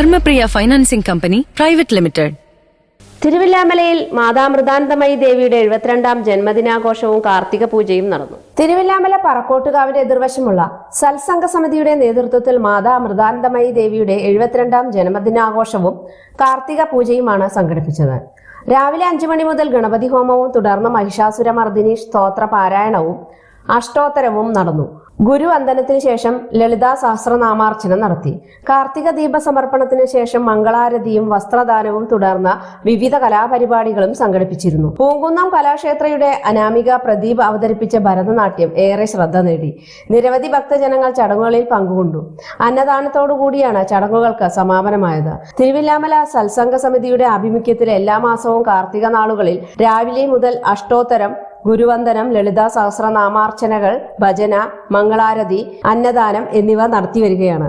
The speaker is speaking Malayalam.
Dharmapriya financing company private limited. തിരുവില്ലാമലയിൽ Mata Amritanandamayi ദേവിയുടെ എഴുപത്തിരണ്ടാം ജന്മദിനാഘോഷവും കാർത്തിക പൂജയും നടന്നു. തിരുവില്ലാമല പറക്കോട്ടുകാവിന്റെ എതിർവശമുള്ള സത്സംഗ സമിതിയുടെ നേതൃത്വത്തിൽ മാതാ ദേവിയുടെ എഴുപത്തിരണ്ടാം ജന്മദിനാഘോഷവും കാർത്തിക പൂജയുമാണ് സംഘടിപ്പിച്ചത്. രാവിലെ അഞ്ചു മണി മുതൽ ഗണപതി ഹോമവും തുടർന്ന് മഹിഷാസുരമർദിനി സ്തോത്ര പാരായണവും അഷ്ടോത്തരവും നടന്നു. ഗുരു അന്തനത്തിന് ശേഷം ലളിതാ സഹസ്രനാമാർച്ചന നടത്തി. കാർത്തിക ദീപ സമർപ്പണത്തിന് ശേഷം മംഗളാരതിയും വസ്ത്രദാനവും തുടർന്ന വിവിധ കലാപരിപാടികളും സംഘടിപ്പിച്ചിരുന്നു. പൂങ്കുന്നം കലാക്ഷേത്രയുടെ അനാമിക പ്രദീപ് അവതരിപ്പിച്ച ഭരതനാട്യം ഏറെ ശ്രദ്ധ നേടി. നിരവധി ഭക്തജനങ്ങൾ ചടങ്ങുകളിൽ പങ്കുകൊണ്ടു. അന്നദാനത്തോടുകൂടിയാണ് ചടങ്ങുകൾക്ക് സമാപനമായത്. തിരുവില്ലാമല സത്സംഗ സമിതിയുടെ ആഭിമുഖ്യത്തിൽ എല്ലാ മാസവും കാർത്തിക നാളുകളിൽ രാവിലെ മുതൽ അഷ്ടോത്തരം ഗുരുവന്ദനം ലളിതാ സഹസ്രനാമാർച്ചനകൾ ഭജന മംഗളാരതി അന്നദാനം എന്നിവ നടത്തിവരികയാണ്.